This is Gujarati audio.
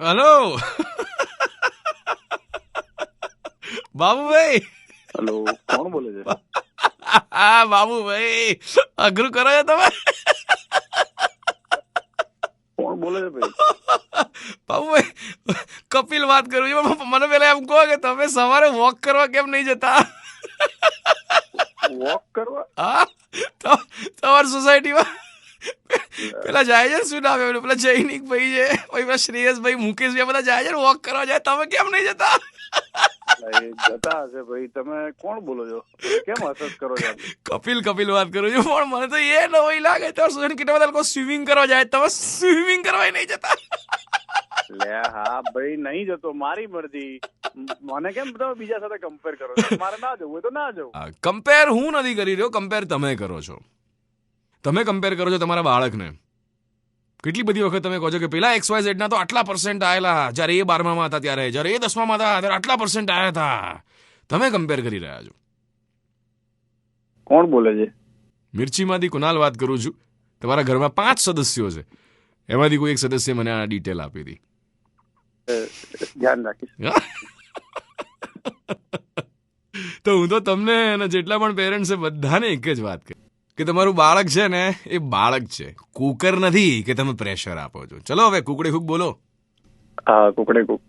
હલો બાબુભાઈ હેલો કોણ બોલે છે હા બાબુભાઈ અઘરું કરો છો તમે કોણ બોલે છે ભાઈ બાબુભાઈ કપિલ વાત કરું છું મને પેલા એમ કહો કે તમે સવારે વોક કરવા કેમ નહીં જતા વોક કરવા હા તો તમારી સોસાયટીમાં પેલા જાય છે શું નામ એમનું પેલા જૈનિક ભાઈ છે પછી પેલા શ્રેયસભાઈ મુકેશ ભાઈ બધા જાય છે વોક કરવા જાય. તમે કેમ નહીં જતા? જતા હશે ભાઈ. તમે કોણ બોલો છો? કેમ હસસ કરો છો કપિલ કપિલ વાત કરું છું. પણ મને તો એ નવાઈ લાગે તમારા સોસાયટી કેટલા બધા લોકો સ્વિમિંગ કરવા જાય. તમે સ્વિમિંગ કરવા નહીં જતા. લે હા ભાઈ નહીં જતો. મારી મરજી. મને કેમ તમે બીજા સાથે કમ્પેર કરો મારે ના જવું તો ના જવું. કમ્પેર હું નથી કરી રહ્યો. કમ્પેર તમે કરો છો. તમે કમ્પેર કરો છો તમારા બાળકને. કેટલી બધી વખત તમે કહો છો કે પેલા એક્સ વાય ઝેડના તો આટલા પર્સન્ટ આવેલા જ્યારે એ બારમામાં હતા ત્યારે. જ્યારે એ દસમામાં હતા ત્યારે આટલા પર્સન્ટ આવ્યા હતા. તમે કમ્પેર કરી રહ્યા છો. કોણ બોલે છે? મિર્ચીમાંથી કુનાલ વાત કરું છું. તમારા ઘરમાં પાંચ સદસ્યો છે. એમાંથી કોઈ એક સદસ્ય મને આ ડિટેલ આપી હતી ધ્યાન રાખીશ. તો હું તો તમને અને જેટલા પણ પેરેન્ટ્સ છે બધાને એક જ વાત કહી. કે તમારું બાળક છે ને, એ બાળક છે. કુકર નથી કે તમે પ્રેશર આપો છો. ચલો હવે કુકડે કુક બોલો. કુકડે કુક.